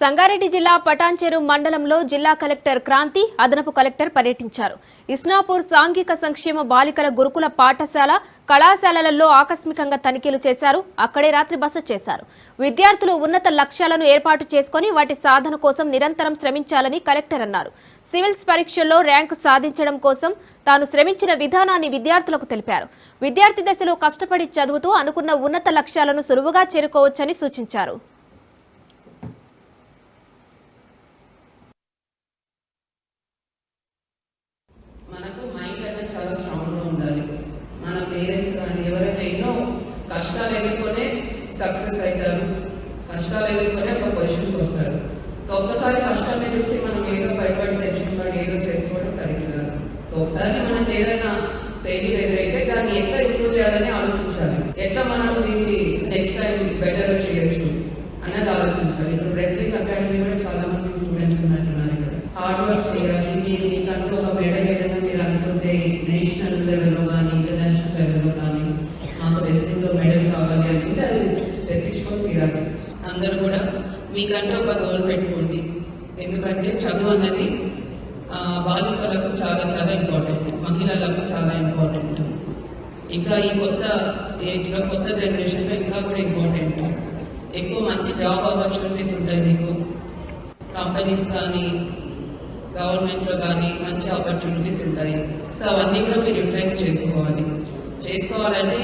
సంగారెడ్డి జిల్లా పటాన్చెరు మండలంలో జిల్లా కలెక్టర్ క్రాంతి అదనపు కలెక్టర్ పర్యటించారు. ఇస్నాపూర్ సాంఘిక సంక్షేమ బాలికల గురుకుల పాఠశాల కళాశాలలలో ఆకస్మికంగా తనిఖీలు చేశారు. అక్కడే రాత్రి బస చేశారు. విద్యార్థులు ఉన్నత లక్ష్యాలను ఏర్పాటు చేసుకుని వాటి సాధన కోసం నిరంతరం శ్రమించాలని కలెక్టర్ అన్నారు. సివిల్స్ పరీక్షల్లో ర్యాంకు సాధించడం కోసం తాను శ్రమించిన విధానాన్ని విద్యార్థులకు తెలిపారు. విద్యార్థి దశలో కష్టపడి చదువుతూ అనుకున్న ఉన్నత లక్ష్యాలను సులువుగా చేరుకోవచ్చని సూచించారు. చాలా స్ట్రాంగ్గా ఉండాలి. మన పేరెంట్స్ కానీ ఎవరైనా ఎన్నో కష్టాలు ఎదుర్కొనే సక్సెస్ అవుతారు. కష్టాలు ఎదుర్కొనే ఒక పొజిషన్కి వస్తారు. సో ఒక్కసారి కష్టాన్ని చూసి మనం ఏదో భయపడి టెన్షన్ పడి ఏదో చేసుకోవడం కరెక్ట్ కాదు. సో ఒకసారి మనకి ఏదైనా ఫెయిల్యూర్ ఎదురైతే దాన్ని ఎట్లా ఇంప్రూవ్ చేయాలని ఆలోచించాలి. ఎట్లా మనం దీన్ని నెక్స్ట్ టైం బెటర్గా చేయొచ్చు అనేది ఆలోచించాలి. ఇప్పుడు రెస్లింగ్ అకాడమీ కూడా చాలా మంది స్టూడెంట్స్ ఉన్నట్టున్నారు ఇక్కడ హార్డ్ వర్క్ చేయాలి. మీరు మీకు ఒక మెడల్ ఏదైనా అందరూ కూడా మీకంటే ఒక గోల్ పెట్టుకోండి. ఎందుకంటే చదువు అన్నది బాలికలకు చాలా చాలా ఇంపార్టెంట్ మహిళలకు చాలా ఇంపార్టెంట్ ఇంకా ఈ కొత్త ఏజ్లో కొత్త జనరేషన్లో ఇంకా కూడా ఇంపార్టెంట్ ఎక్కువ మంచి జాబ్ ఆపర్చునిటీస్ ఉంటాయి మీకు. కంపెనీస్ కానీ గవర్నమెంట్లో కానీ మంచి ఆపర్చునిటీస్ ఉంటాయి. సో అవన్నీ కూడా మీరు యూటిలైజ్ చేసుకోవాలి. చేసుకోవాలంటే